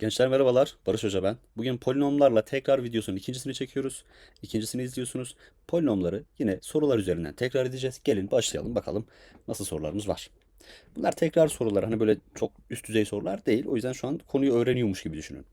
Gençler merhabalar, Barış Hoca ben. Bugün polinomlarla tekrar videosunun ikincisini çekiyoruz. İkincisini izliyorsunuz. Polinomları yine sorular üzerinden tekrar edeceğiz. Gelin başlayalım bakalım nasıl sorularımız var. Bunlar tekrar sorular hani böyle çok üst düzey sorular değil. O yüzden şu an konuyu öğreniyormuş gibi düşünün.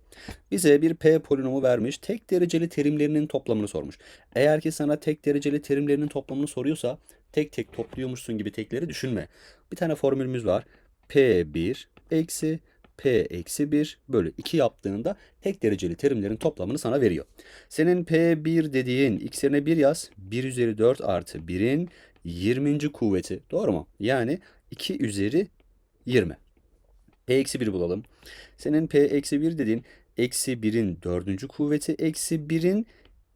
Bize bir P polinomu vermiş. Tek dereceli terimlerinin toplamını sormuş. Eğer ki sana tek dereceli terimlerinin toplamını soruyorsa tek tek topluyormuşsun gibi tekleri düşünme. Bir tane formülümüz var. P1 eksi P eksi 1 bölü 2 yaptığında tek dereceli terimlerin toplamını sana veriyor. Senin P1 dediğin x yerine 1 yaz. 1 üzeri 4 artı 1'in 20. kuvveti. Doğru mu? Yani 2 üzeri 20. P eksi 1 bulalım. Senin P eksi 1 dediğin eksi 1'in 4. kuvveti eksi 1'in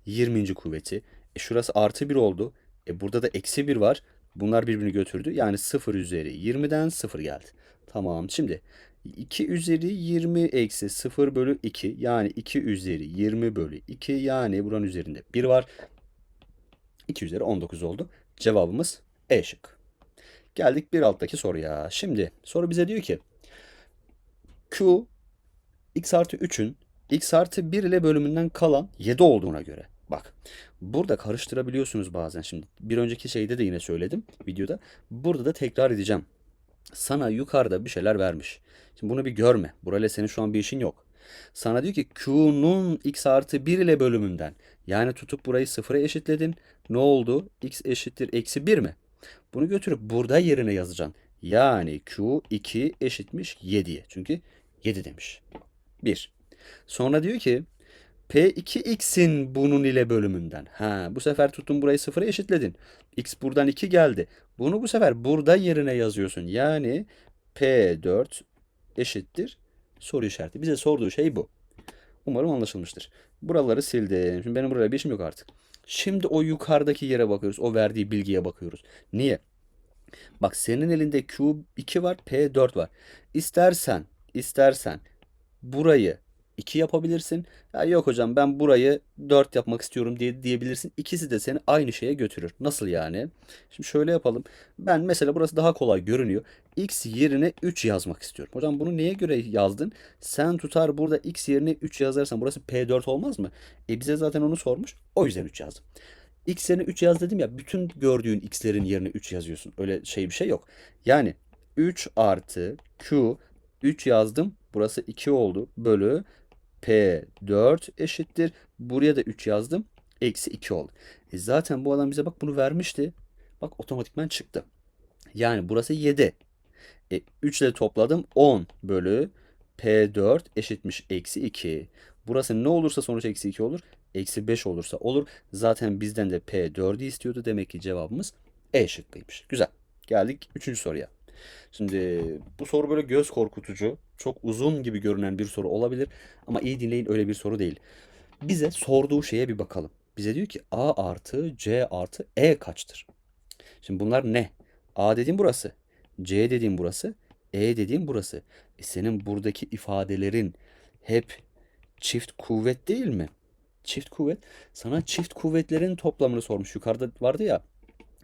20. kuvveti. E şurası artı 1 oldu. E burada da eksi 1 var. Bunlar birbirini götürdü. Yani 0 üzeri 20'den 0 geldi. Tamam. Şimdi 2 üzeri 20 eksi 0 bölü 2 yani 2 üzeri 20 bölü 2 yani buranın üzerinde 1 var. 2 üzeri 19 oldu. Cevabımız E şık. Geldik bir alttaki soruya. Şimdi soru bize diyor ki Q x artı 3'ün x artı 1 ile bölümünden kalan 7 olduğuna göre. Bak burada karıştırabiliyorsunuz bazen. Şimdi bir önceki şeyde de yine söyledim videoda. Burada da tekrar edeceğim. Sana yukarıda bir şeyler vermiş. Şimdi bunu bir görme. Burayla senin şu an bir işin yok. Sana diyor ki Q'nun x artı 1 ile bölümünden. Yani tutup burayı sıfıra eşitledin. Ne oldu? x eşittir eksi 1 mi? Bunu götürüp burada yerine yazacaksın. Yani Q 2 eşitmiş 7'ye. Çünkü 7 demiş. 1. Sonra diyor ki P2x'in bunun ile bölümünden. Ha, bu sefer tutun burayı sıfıra eşitledin. X buradan 2 geldi. Bunu bu sefer burada yerine yazıyorsun. Yani P4 eşittir soru işareti. Bize sorduğu şey bu. Umarım anlaşılmıştır. Buraları sildim. Şimdi benim buraya bir işim yok artık. Şimdi o yukarıdaki yere bakıyoruz. O verdiği bilgiye bakıyoruz. Niye? Bak senin elinde Q2 var, P4 var. İstersen, istersen burayı 2 yapabilirsin. Ya yok hocam ben burayı 4 yapmak istiyorum diye diyebilirsin. İkisi de seni aynı şeye götürür. Nasıl yani? Şimdi şöyle yapalım. Ben mesela burası daha kolay görünüyor. X yerine 3 yazmak istiyorum. Hocam bunu neye göre yazdın? Sen tutar burada X yerine 3 yazarsan burası P4 olmaz mı? E bize zaten onu sormuş. O yüzden 3 yazdım. X yerine 3 yaz dedim ya bütün gördüğün x'lerin yerine 3 yazıyorsun. Öyle şey bir şey yok. Yani 3 artı Q 3 yazdım. Burası 2 oldu. Bölü P4 eşittir. Buraya da 3 yazdım. Eksi 2 oldu. E zaten bu adam bize bak bunu vermişti. Bak otomatikman çıktı. Yani burası 7. E, 3 ile topladım 10 bölü P4 eşitmiş eksi 2. Burası ne olursa sonuç eksi 2 olur. Eksi 5 olursa olur. Zaten bizden de P4'ü istiyordu. Demek ki cevabımız E şıkkıymış. Güzel. Geldik 3. soruya. Şimdi bu soru böyle göz korkutucu, çok uzun gibi görünen bir soru olabilir ama iyi dinleyin öyle bir soru değil. Bize sorduğu şeye bir bakalım. Bize diyor ki A artı C artı E kaçtır? Şimdi bunlar ne? A dediğim burası. C dediğim burası. E dediğim burası. E senin buradaki ifadelerin hep çift kuvvet değil mi? Çift kuvvet. Sana çift kuvvetlerin toplamını sormuş. Yukarıda vardı ya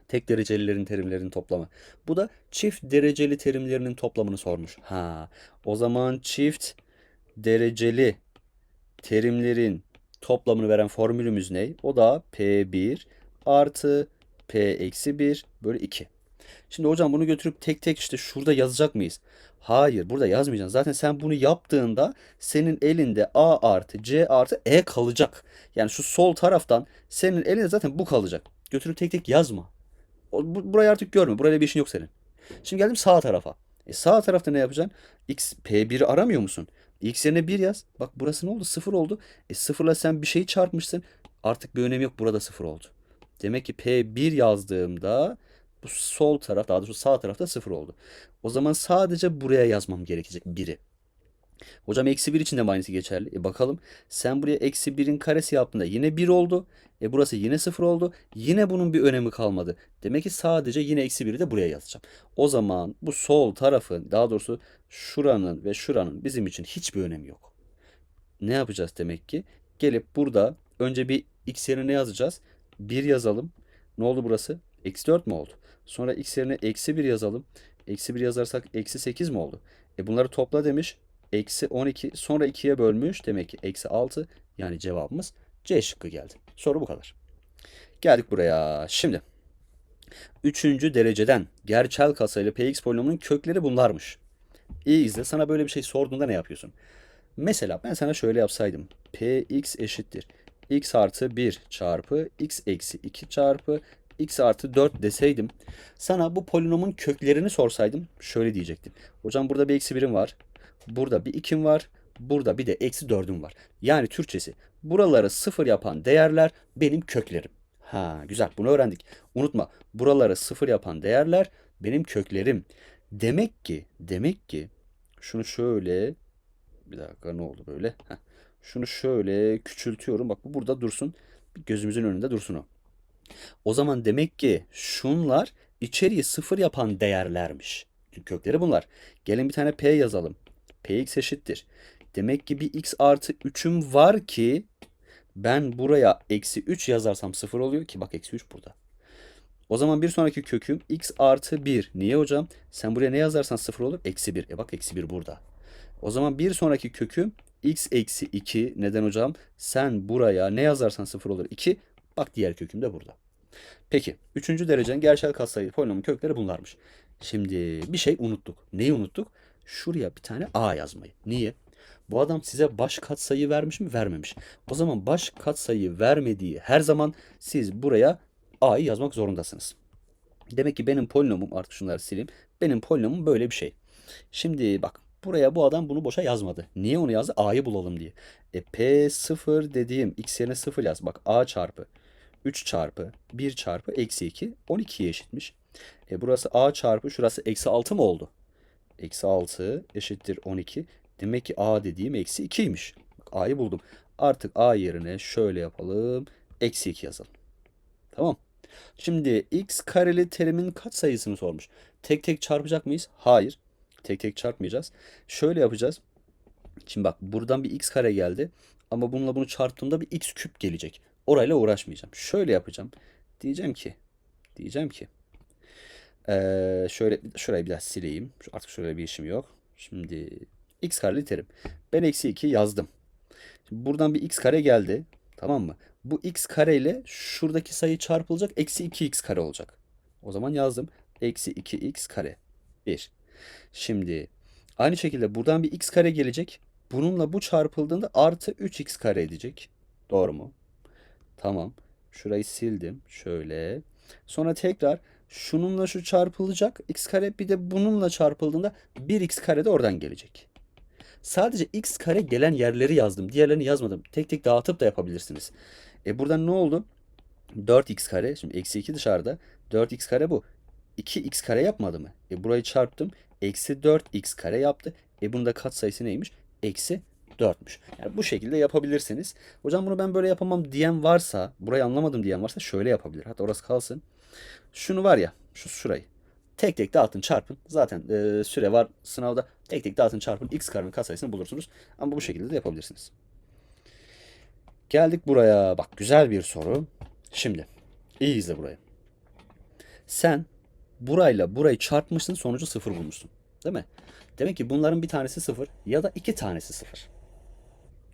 tek derecelilerin terimlerinin toplamı. Bu da çift dereceli terimlerinin toplamını sormuş. Ha, o zaman çift dereceli terimlerin toplamını veren formülümüz ne? O da P1 artı P eksi 1 bölü 2. Şimdi hocam bunu götürüp tek tek işte şurada yazacak mıyız? Hayır burada yazmayacaksın. Zaten sen bunu yaptığında senin elinde A artı C artı E kalacak. Yani şu sol taraftan senin elinde zaten bu kalacak. Götürüp tek tek yazma. Burayı artık görme. Burayla bir işin yok senin. Şimdi geldim sağ tarafa. E sağ tarafta ne yapacaksın? X P1'i aramıyor musun? X yerine 1 yaz. Bak burası ne oldu? 0 oldu. E 0'la sen bir şeyi çarpmışsın. Artık bir önemi yok. Burada 0 oldu. Demek ki P1 yazdığımda bu sol taraf daha doğrusu sağ tarafta 0 oldu. O zaman sadece buraya yazmam gerekecek 1'i. Hocam eksi 1 için de mi aynısı geçerli? E bakalım. Sen buraya eksi 1'in karesi yaptığında yine 1 oldu. E burası yine 0 oldu. Yine bunun bir önemi kalmadı. Demek ki sadece yine eksi 1'i de buraya yazacağım. O zaman bu sol tarafın daha doğrusu şuranın ve şuranın bizim için hiçbir önemi yok. Ne yapacağız demek ki? Gelip burada önce bir x yerine ne yazacağız? 1 yazalım. Ne oldu burası? Eksi 4 mi oldu? Sonra x yerine eksi 1 yazalım. Eksi 1 yazarsak eksi 8 mi oldu? E bunları topla demiş. Eksi 12 sonra 2'ye bölmüş. Demek ki eksi 6. Yani cevabımız C şıkkı geldi. Soru bu kadar. Geldik buraya. Şimdi. Üçüncü dereceden gerçel kasayla px polinomunun kökleri bunlarmış. İyi izle. Sana böyle bir şey sorduğunda ne yapıyorsun? Mesela ben sana şöyle yapsaydım. px eşittir. x artı 1 çarpı x eksi 2 çarpı x artı 4 deseydim. Sana bu polinomun köklerini sorsaydım şöyle diyecektim. Hocam burada bir eksi 1'im var. Burada bir 2'm var. Burada bir de eksi 4'üm var. Yani Türkçesi buraları sıfır yapan değerler benim köklerim. Ha güzel bunu öğrendik. Unutma buraları sıfır yapan değerler benim köklerim. Demek ki demek ki şunu şöyle bir dakika ne oldu böyle? Heh. Şunu şöyle küçültüyorum. Bak bu burada dursun. Gözümüzün önünde dursun o. O zaman demek ki şunlar içeriği sıfır yapan değerlermiş. Kökleri bunlar. Gelin bir tane p yazalım. Px eşittir. Demek ki bir x artı 3'üm var ki ben buraya eksi 3 yazarsam sıfır oluyor ki bak eksi 3 burada. O zaman bir sonraki köküm x artı 1. Niye hocam? Sen buraya ne yazarsan sıfır olur? Eksi 1. E bak eksi 1 burada. O zaman bir sonraki köküm x eksi 2. Neden hocam? Sen buraya ne yazarsan sıfır olur? 2. Bak diğer köküm de burada. Peki. Üçüncü derecenin gerçel katsayı polinomun kökleri bunlarmış. Şimdi bir şey unuttuk. Neyi unuttuk? Şuraya bir tane a yazmayı. Niye? Bu adam size baş katsayı vermiş mi? Vermemiş. O zaman baş katsayı vermediği her zaman siz buraya a'yı yazmak zorundasınız. Demek ki benim polinomum artık şunları sileyim. Benim polinomum böyle bir şey. Şimdi bak buraya bu adam bunu boşa yazmadı. Niye onu yazdı? A'yı bulalım diye. E P0 dediğim x yerine 0 yaz. Bak A çarpı 3 çarpı 1 çarpı eksi 2 12'ye eşitmiş. E burası A çarpı şurası eksi 6 mı oldu? Eksi 6 eşittir 12. Demek ki A dediğim eksi 2'ymiş. Bak A'yı buldum. Artık A yerine şöyle yapalım. Eksi 2 yazalım. Tamam. Şimdi x kareli terimin kaç sayısını sormuş. Tek tek çarpacak mıyız? Hayır. Tek tek çarpmayacağız. Şöyle yapacağız. Şimdi bak buradan bir x kare geldi. Ama bununla bunu çarptığımda bir x küp gelecek. Orayla uğraşmayacağım. Şöyle yapacağım. Diyeceğim ki. Diyeceğim ki. Ee, şöyle şurayı bir daha sileyim. Artık şöyle bir işim yok. Şimdi x kareli terim. Ben eksi 2 yazdım. Şimdi buradan bir x kare geldi. Tamam mı? Bu x kare ile şuradaki sayı çarpılacak. Eksi 2x kare olacak. O zaman yazdım. Eksi 2x kare. 1. Şimdi aynı şekilde buradan bir x kare gelecek. Bununla bu çarpıldığında artı 3x kare edecek. Doğru mu? Tamam. Şurayı sildim. Şöyle. Sonra tekrar şununla şu çarpılacak. x kare bir de bununla çarpıldığında 1x kare de oradan gelecek. Sadece x kare gelen yerleri yazdım. Diğerlerini yazmadım. Tek tek dağıtıp da yapabilirsiniz. E buradan ne oldu? 4x kare. Şimdi eksi 2 dışarıda. 4x kare bu. 2x kare yapmadı mı? E burayı çarptım. Eksi 4x kare yaptı. E bunun da katsayısı neymiş? Eksi 4'müş. Yani bu şekilde yapabilirsiniz. Hocam bunu ben böyle yapamam diyen varsa, burayı anlamadım diyen varsa şöyle yapabilir. Hatta orası kalsın. Şunu var ya, şu şurayı. Tek tek dağıtın çarpın. Zaten e, süre var sınavda. Tek tek dağıtın çarpın. X karenin katsayısını bulursunuz. Ama bu şekilde de yapabilirsiniz. Geldik buraya. Bak güzel bir soru. Şimdi iyi izle burayı. Sen burayla burayı çarpmışsın sonucu sıfır bulmuşsun. Değil mi? Demek ki bunların bir tanesi sıfır ya da iki tanesi sıfır.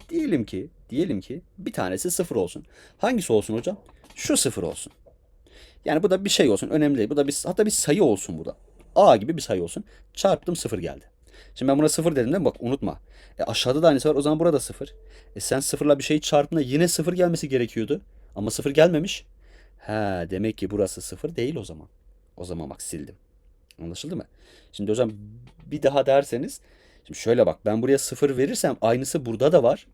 Diyelim ki, diyelim ki bir tanesi sıfır olsun. Hangisi olsun hocam? Şu sıfır olsun. Yani bu da bir şey olsun. Önemli değil. Bu da bir, hatta bir sayı olsun bu da. A gibi bir sayı olsun. Çarptım sıfır geldi. Şimdi ben buna sıfır dedim değil mi? Bak unutma. E aşağıda da aynısı var. O zaman burada sıfır. E sen sıfırla bir şeyi çarptığında yine sıfır gelmesi gerekiyordu. Ama sıfır gelmemiş. Ha demek ki burası sıfır değil o zaman. O zaman bak sildim. Anlaşıldı mı? Şimdi hocam bir daha derseniz. Şimdi şöyle bak ben buraya sıfır verirsem aynısı burada da var.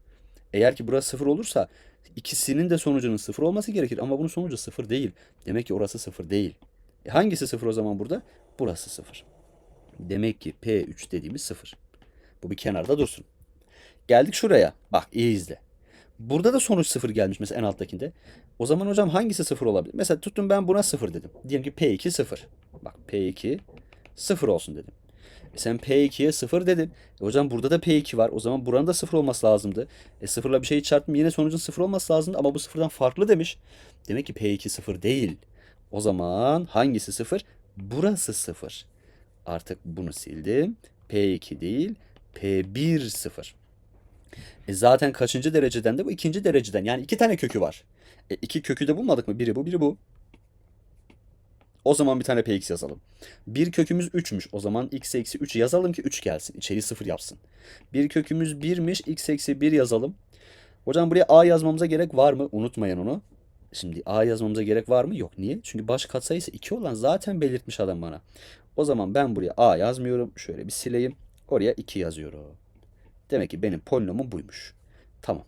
Eğer ki burası sıfır olursa ikisinin de sonucunun sıfır olması gerekir. Ama bunun sonucu sıfır değil. Demek ki orası sıfır değil. E hangisi sıfır o zaman burada? Burası sıfır. Demek ki P3 dediğimiz sıfır. Bu bir kenarda dursun. Geldik şuraya. Bak iyi izle. Burada da sonuç sıfır gelmiş mesela en alttakinde. O zaman hocam hangisi sıfır olabilir? Mesela tuttum ben buna sıfır dedim. Diyelim ki P2 sıfır. Bak P2 sıfır olsun dedim. Sen P2'ye sıfır dedin. E hocam burada da P2 var. O zaman buranın da sıfır olması lazımdı. E sıfırla bir şeyi çarptım yine sonucun sıfır olması lazımdı ama bu sıfırdan farklı demiş. Demek ki P2 sıfır değil. O zaman hangisi sıfır? Burası sıfır. Artık bunu sildim. P2 değil P1 0. E zaten kaçıncı dereceden de bu? ikinci dereceden. Yani iki tane kökü var. E iki kökü de bulmadık mı? Biri bu, biri bu. O zaman bir tane px yazalım. Bir kökümüz 3'müş. O zaman x eksi 3 yazalım ki 3 gelsin. İçeriği 0 yapsın. Bir kökümüz 1'miş. x eksi 1 yazalım. Hocam buraya a yazmamıza gerek var mı? Unutmayın onu. Şimdi a yazmamıza gerek var mı? Yok. Niye? Çünkü baş katsayısı 2 olan zaten belirtmiş adam bana. O zaman ben buraya a yazmıyorum. Şöyle bir sileyim. Oraya 2 yazıyorum. Demek ki benim polinomum buymuş. Tamam.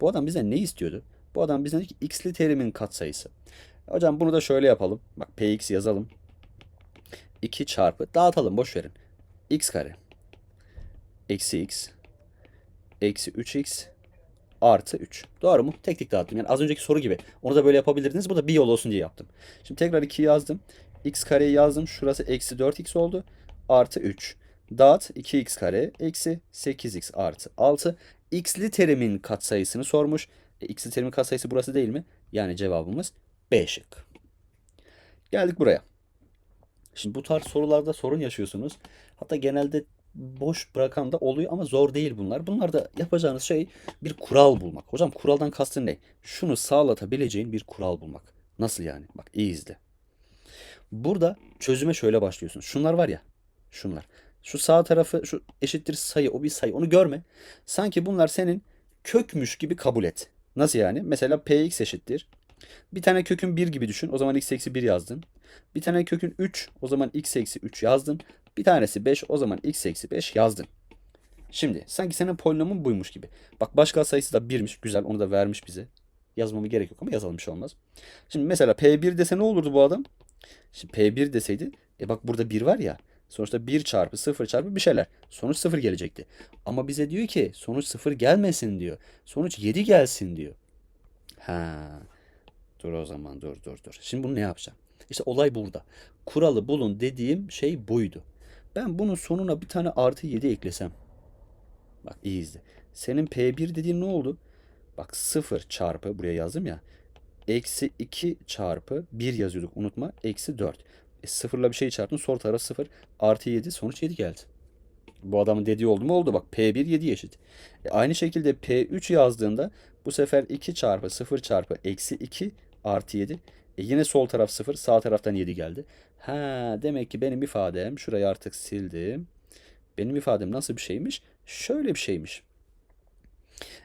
Bu adam bizden ne istiyordu? Bu adam bizden ki x'li terimin katsayısı. Hocam bunu da şöyle yapalım. Bak px yazalım. 2 çarpı dağıtalım boş verin. x kare eksi x eksi 3x artı 3. Doğru mu? Tek tek dağıttım. Yani az önceki soru gibi. Onu da böyle yapabilirdiniz. Bu da bir yol olsun diye yaptım. Şimdi tekrar 2 yazdım. x kareyi yazdım. Şurası eksi 4x oldu. Artı 3. Dağıt 2x kare eksi 8x artı 6. x'li terimin katsayısını sormuş. E, x'li terimin katsayısı burası değil mi? Yani cevabımız B şık. Geldik buraya. Şimdi bu tarz sorularda sorun yaşıyorsunuz. Hatta genelde boş bırakan da oluyor ama zor değil bunlar. Bunlar da yapacağınız şey bir kural bulmak. Hocam kuraldan kastın ne? Şunu sağlatabileceğin bir kural bulmak. Nasıl yani? Bak iyi izle. Burada çözüme şöyle başlıyorsunuz. Şunlar var ya. Şunlar. Şu sağ tarafı şu eşittir sayı o bir sayı onu görme. Sanki bunlar senin kökmüş gibi kabul et. Nasıl yani? Mesela px eşittir. Bir tane kökün 1 gibi düşün. O zaman x eksi 1 yazdın. Bir tane kökün 3. O zaman x eksi 3 yazdın. Bir tanesi 5. O zaman x eksi 5 yazdın. Şimdi sanki senin polinomun buymuş gibi. Bak başka sayısı da 1'miş. Güzel onu da vermiş bize. Yazmama gerek yok ama yazalım şey olmaz. Şimdi mesela P1 dese ne olurdu bu adam? Şimdi P1 deseydi e bak burada 1 var ya. Sonuçta 1 çarpı 0 çarpı bir şeyler. Sonuç 0 gelecekti. Ama bize diyor ki sonuç 0 gelmesin diyor. Sonuç 7 gelsin diyor. Ha. Dur o zaman dur dur dur. Şimdi bunu ne yapacağım? İşte olay burada. Kuralı bulun dediğim şey buydu. Ben bunun sonuna bir tane artı 7 eklesem. Bak iyi izle. Senin P1 dediğin ne oldu? Bak 0 çarpı buraya yazdım ya. Eksi 2 çarpı 1 yazıyorduk unutma. Eksi 4. E, sıfırla bir şey çarptın sol taraf 0. Artı 7 sonuç 7 geldi. Bu adamın dediği oldu mu oldu bak P1 7 eşit. E, aynı şekilde P3 yazdığında bu sefer 2 çarpı 0 çarpı eksi 2 artı 7. E yine sol taraf 0 sağ taraftan 7 geldi. Ha demek ki benim ifadem şurayı artık sildim. Benim ifadem nasıl bir şeymiş? Şöyle bir şeymiş.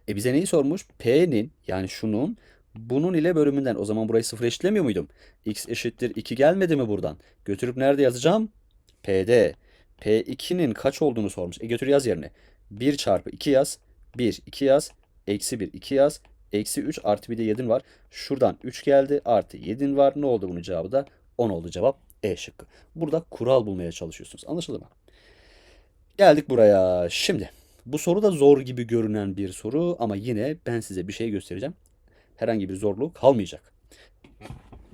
E bize neyi sormuş? P'nin yani şunun bunun ile bölümünden. O zaman burayı sıfır eşitlemiyor muydum? X eşittir 2 gelmedi mi buradan? Götürüp nerede yazacağım? P'de. P2'nin kaç olduğunu sormuş. E götür yaz yerine. 1 çarpı 2 yaz. 1, 2 yaz. Eksi 1, 2 yaz. Eksi 3 artı bir de 7'in var. Şuradan 3 geldi. Artı 7'in var. Ne oldu bunun cevabı da? 10 oldu cevap. E şıkkı. Burada kural bulmaya çalışıyorsunuz. Anlaşıldı mı? Geldik buraya. Şimdi bu soru da zor gibi görünen bir soru ama yine ben size bir şey göstereceğim. Herhangi bir zorluğu kalmayacak.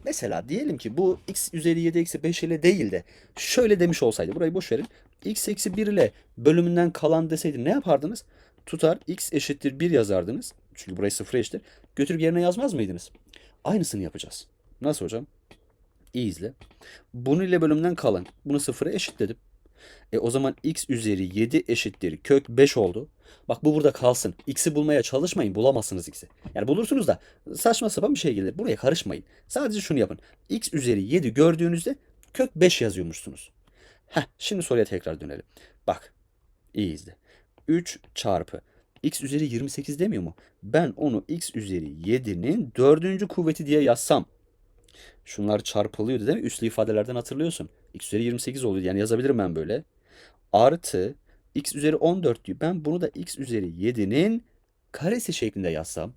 Mesela diyelim ki bu x üzeri 7 eksi 5 ile değil de şöyle demiş olsaydı burayı boş verin. x eksi 1 ile bölümünden kalan deseydi ne yapardınız? Tutar x eşittir 1 yazardınız. Çünkü burayı sıfıra eşittir. Götürüp yerine yazmaz mıydınız? Aynısını yapacağız. Nasıl hocam? İyi izle. Bunu ile bölümden kalan. Bunu sıfıra eşitledim. E o zaman x üzeri 7 eşittir kök 5 oldu. Bak bu burada kalsın. X'i bulmaya çalışmayın. Bulamazsınız X'i. Yani bulursunuz da saçma sapan bir şey gelir. Buraya karışmayın. Sadece şunu yapın. X üzeri 7 gördüğünüzde kök 5 yazıyormuşsunuz. Heh, şimdi soruya tekrar dönelim. Bak. iyi izle. 3 çarpı x üzeri 28 demiyor mu? Ben onu x üzeri 7'nin dördüncü kuvveti diye yazsam. Şunlar çarpılıyordu değil mi? Üslü ifadelerden hatırlıyorsun. x üzeri 28 oluyor. Yani yazabilirim ben böyle. Artı x üzeri 14 diyor. Ben bunu da x üzeri 7'nin karesi şeklinde yazsam.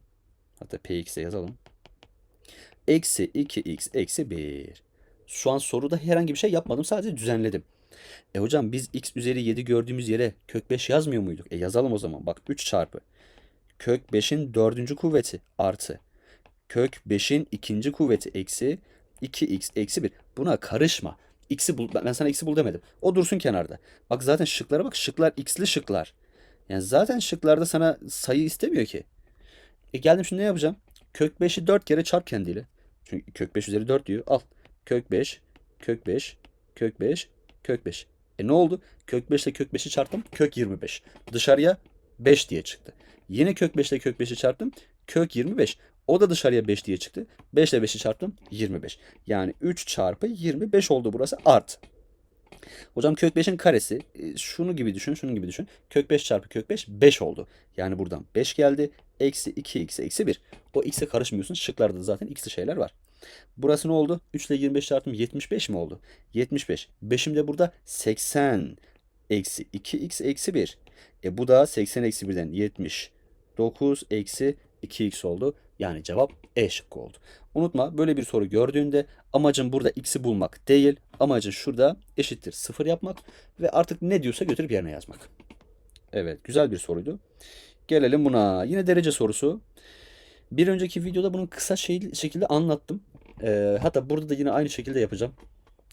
Hatta px'e yazalım. Eksi 2x eksi 1. Şu an soruda herhangi bir şey yapmadım. Sadece düzenledim. E hocam biz x üzeri 7 gördüğümüz yere kök 5 yazmıyor muyduk? E yazalım o zaman. Bak 3 çarpı. Kök 5'in dördüncü kuvveti artı. Kök 5'in ikinci kuvveti eksi 2x eksi 1. Buna karışma. X'i bul. Ben sana x'i bul demedim. O dursun kenarda. Bak zaten şıklara bak. Şıklar x'li şıklar. Yani zaten şıklarda sana sayı istemiyor ki. E geldim şimdi ne yapacağım? Kök 5'i 4 kere çarp kendiyle. Çünkü kök 5 üzeri 4 diyor. Al. Kök 5, kök 5, kök 5, kök 5. E ne oldu? Kök 5 ile kök 5'i çarptım. Kök 25. Dışarıya 5 diye çıktı. Yine kök 5 ile kök 5'i çarptım. Kök 25. O da dışarıya 5 diye çıktı. 5 ile 5'i çarptım. 25. Yani 3 çarpı 25 oldu burası art. Hocam kök 5'in karesi e, şunu gibi düşün, şunun gibi düşün. Kök 5 çarpı kök 5 5 oldu. Yani buradan 5 geldi. Eksi 2x eksi 1. O x'e karışmıyorsun. Şıklarda da zaten x'li şeyler var. Burası ne oldu? 3 ile 25 çarptım 75 mi oldu? 75. 5'im de burada 80 eksi 2x eksi 1. E bu da 80 eksi 1'den 79 eksi 2x oldu. Yani cevap E şıkkı oldu. Unutma böyle bir soru gördüğünde amacın burada x'i bulmak değil. Amacın şurada eşittir 0 yapmak ve artık ne diyorsa götürüp yerine yazmak. Evet güzel bir soruydu. Gelelim buna. Yine derece sorusu. Bir önceki videoda bunu kısa şey, şekilde anlattım. Ee, hatta burada da yine aynı şekilde yapacağım.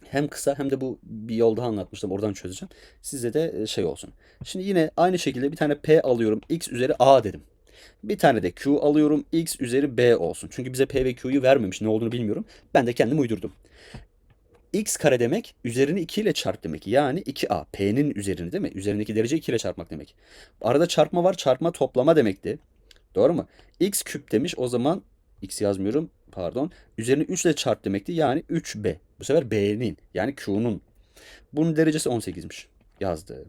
Hem kısa hem de bu bir yolda anlatmıştım. Oradan çözeceğim. Size de e, şey olsun. Şimdi yine aynı şekilde bir tane P alıyorum. X üzeri A dedim. Bir tane de Q alıyorum. X üzeri B olsun. Çünkü bize P ve Q'yu vermemiş. Ne olduğunu bilmiyorum. Ben de kendim uydurdum. X kare demek üzerini 2 ile çarp demek. Yani 2A. P'nin üzerini değil mi? Üzerindeki derece 2 ile çarpmak demek. Arada çarpma var. Çarpma toplama demekti. Doğru mu? X küp demiş. O zaman X yazmıyorum. Pardon. Üzerini 3 ile çarp demekti. Yani 3B. Bu sefer B'nin yani Q'nun. Bunun derecesi 18'miş. Yazdım.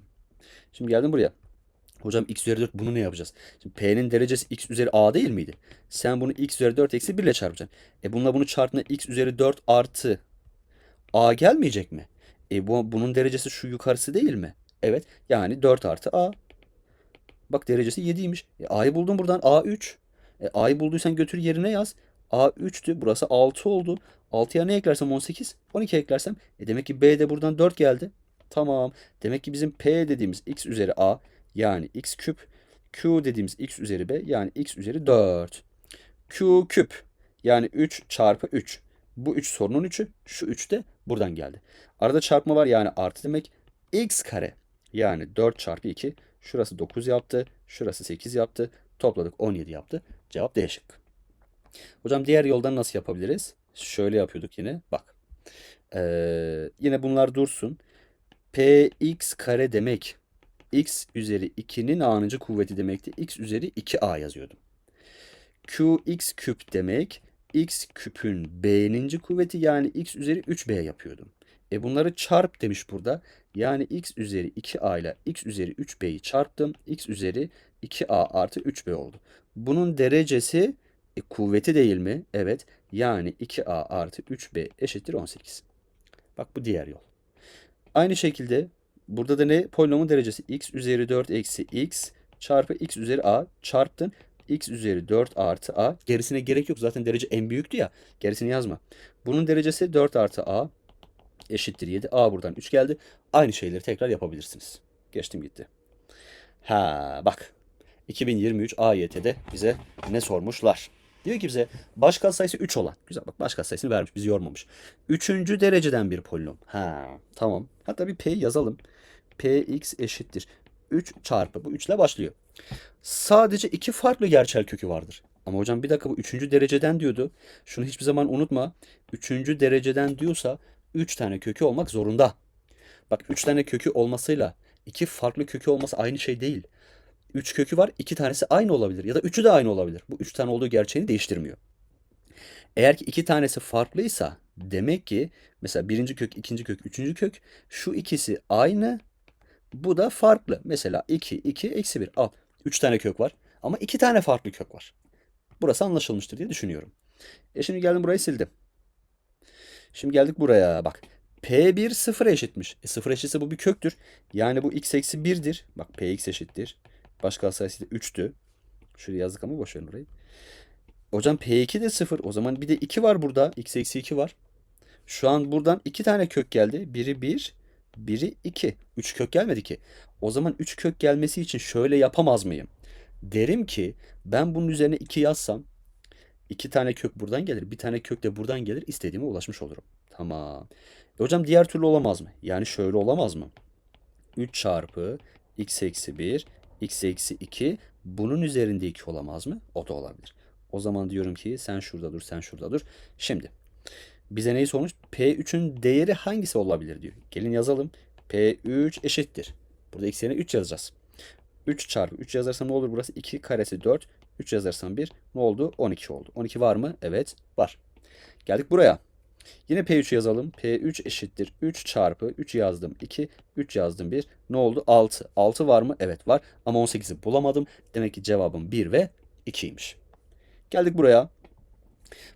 Şimdi geldim buraya. Hocam x üzeri 4 bunu ne yapacağız? Şimdi P'nin derecesi x üzeri a değil miydi? Sen bunu x üzeri 4 eksi 1 ile çarpacaksın. E bununla bunu çarptığında x üzeri 4 artı a gelmeyecek mi? E bu, bunun derecesi şu yukarısı değil mi? Evet. Yani 4 artı a. Bak derecesi 7'ymiş. E, a'yı buldum buradan. a 3. E, a'yı bulduysan götür yerine yaz. a 3'tü. Burası 6 oldu. 6'ya ne eklersem 18. 12 eklersem. E demek ki b de buradan 4 geldi. Tamam. Demek ki bizim p dediğimiz x üzeri a yani x küp. Q dediğimiz x üzeri b yani x üzeri 4. Q küp yani 3 çarpı 3. Bu 3 sorunun 3'ü. Şu 3 de buradan geldi. Arada çarpma var yani artı demek. x kare yani 4 çarpı 2. Şurası 9 yaptı. Şurası 8 yaptı. Topladık 17 yaptı. Cevap D şıkkı. Hocam diğer yoldan nasıl yapabiliriz? Şöyle yapıyorduk yine. Bak. Ee, yine bunlar dursun. Px kare demek x üzeri 2'nin a'nıncı kuvveti demekti. x üzeri 2a yazıyordum. qx küp demek x küpün b'ninci kuvveti yani x üzeri 3b yapıyordum. E bunları çarp demiş burada. Yani x üzeri 2a ile x üzeri 3b'yi çarptım. x üzeri 2a artı 3b oldu. Bunun derecesi e, kuvveti değil mi? Evet. Yani 2a artı 3b eşittir 18. Bak bu diğer yol. Aynı şekilde burada da ne? Polinomun derecesi x üzeri 4 eksi x çarpı x üzeri a çarptın. x üzeri 4 artı a. Gerisine gerek yok. Zaten derece en büyüktü ya. Gerisini yazma. Bunun derecesi 4 artı a eşittir 7. a buradan 3 geldi. Aynı şeyleri tekrar yapabilirsiniz. Geçtim gitti. Ha bak. 2023 AYT'de bize ne sormuşlar? Diyor ki bize baş katsayısı 3 olan. Güzel bak baş katsayısını vermiş bizi yormamış. Üçüncü dereceden bir polinom. Ha tamam. Hatta bir p yazalım. px eşittir. 3 çarpı bu 3 ile başlıyor. Sadece iki farklı gerçel kökü vardır. Ama hocam bir dakika bu üçüncü dereceden diyordu. Şunu hiçbir zaman unutma. Üçüncü dereceden diyorsa 3 tane kökü olmak zorunda. Bak 3 tane kökü olmasıyla iki farklı kökü olması aynı şey değil. 3 kökü var. 2 tanesi aynı olabilir ya da 3'ü de aynı olabilir. Bu 3 tane olduğu gerçeğini değiştirmiyor. Eğer ki 2 tanesi farklıysa demek ki mesela birinci kök, ikinci kök, üçüncü kök şu ikisi aynı. Bu da farklı. Mesela 2, 2, eksi 1. Al. 3 tane kök var. Ama 2 tane farklı kök var. Burası anlaşılmıştır diye düşünüyorum. E şimdi geldim burayı sildim. Şimdi geldik buraya. Bak. P1 sıfıra eşitmiş. E sıfır eşitse bu bir köktür. Yani bu x eksi 1'dir. Bak Px eşittir. Başka sayısı da 3'tü. Şuraya yazdık ama boş orayı. Hocam P2 de 0. O zaman bir de 2 var burada. X eksi 2 var. Şu an buradan 2 tane kök geldi. Biri 1, biri 2. 3 kök gelmedi ki. O zaman 3 kök gelmesi için şöyle yapamaz mıyım? Derim ki ben bunun üzerine 2 yazsam 2 tane kök buradan gelir. Bir tane kök de buradan gelir. İstediğime ulaşmış olurum. Tamam. E hocam diğer türlü olamaz mı? Yani şöyle olamaz mı? 3 çarpı x eksi 1 x eksi 2 bunun üzerinde 2 olamaz mı? O da olabilir. O zaman diyorum ki sen şurada dur, sen şurada dur. Şimdi bize neyi sormuş? P3'ün değeri hangisi olabilir diyor. Gelin yazalım. P3 eşittir. Burada x yerine 3 yazacağız. 3 çarpı 3 yazarsam ne olur burası? 2 karesi 4. 3 yazarsam 1. Ne oldu? 12 oldu. 12 var mı? Evet var. Geldik buraya. Yine P3 yazalım. P3 eşittir. 3 çarpı 3 yazdım 2. 3 yazdım 1. Ne oldu? 6. 6 var mı? Evet var. Ama 18'i bulamadım. Demek ki cevabım 1 ve 2'ymiş. Geldik buraya.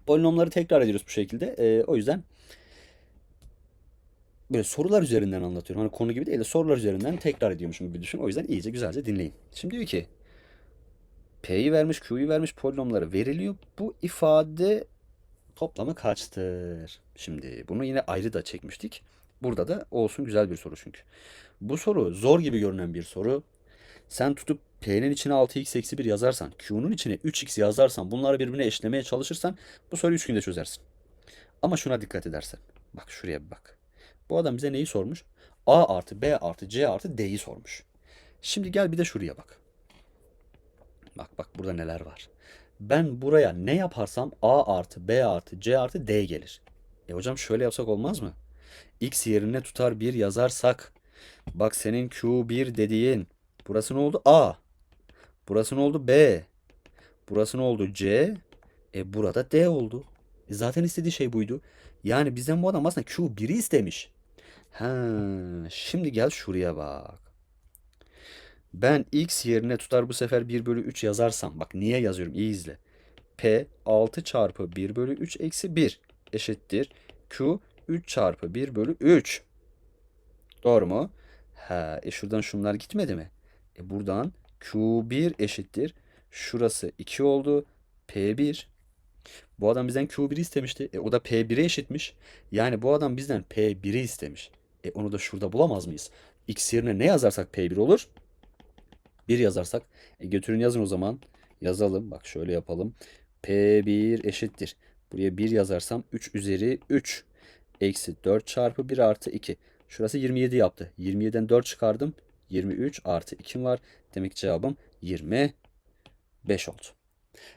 Polinomları tekrar ediyoruz bu şekilde. Ee, o yüzden böyle sorular üzerinden anlatıyorum. Hani konu gibi değil de sorular üzerinden tekrar ediyormuşum gibi düşün. O yüzden iyice güzelce dinleyin. Şimdi diyor ki P'yi vermiş, Q'yu vermiş polinomları veriliyor. Bu ifade toplamı kaçtır? Şimdi bunu yine ayrı da çekmiştik. Burada da olsun güzel bir soru çünkü. Bu soru zor gibi görünen bir soru. Sen tutup P'nin içine 6x eksi 1 yazarsan, Q'nun içine 3x yazarsan, bunları birbirine eşlemeye çalışırsan bu soruyu 3 günde çözersin. Ama şuna dikkat edersen. Bak şuraya bir bak. Bu adam bize neyi sormuş? A artı B artı C artı D'yi sormuş. Şimdi gel bir de şuraya bak. Bak bak burada neler var. Ben buraya ne yaparsam A artı B artı C artı D gelir. E hocam şöyle yapsak olmaz mı? X yerine tutar 1 yazarsak. Bak senin Q1 dediğin. Burası ne oldu? A. Burası ne oldu? B. Burası ne oldu? C. E burada D oldu. E zaten istediği şey buydu. Yani bizden bu adam aslında Q1'i istemiş. Ha, şimdi gel şuraya bak. Ben x yerine tutar bu sefer 1 bölü 3 yazarsam. Bak niye yazıyorum iyi izle. P 6 çarpı 1 bölü 3 eksi 1 eşittir. Q 3 çarpı 1 bölü 3. Doğru mu? Ha, e şuradan şunlar gitmedi mi? E buradan Q1 eşittir. Şurası 2 oldu. P1. Bu adam bizden Q1'i istemişti. E o da P1'e eşitmiş. Yani bu adam bizden P1'i istemiş. E onu da şurada bulamaz mıyız? X yerine ne yazarsak P1 olur? 1 yazarsak. E götürün yazın o zaman. Yazalım. Bak şöyle yapalım. P1 eşittir. Buraya 1 yazarsam 3 üzeri 3. Eksi 4 çarpı 1 artı 2. Şurası 27 yaptı. 27'den 4 çıkardım. 23 artı 2 var. Demek cevabım 25 oldu.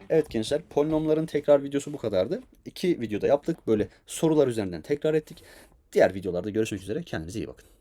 Evet gençler polinomların tekrar videosu bu kadardı. İki videoda yaptık. Böyle sorular üzerinden tekrar ettik. Diğer videolarda görüşmek üzere. Kendinize iyi bakın.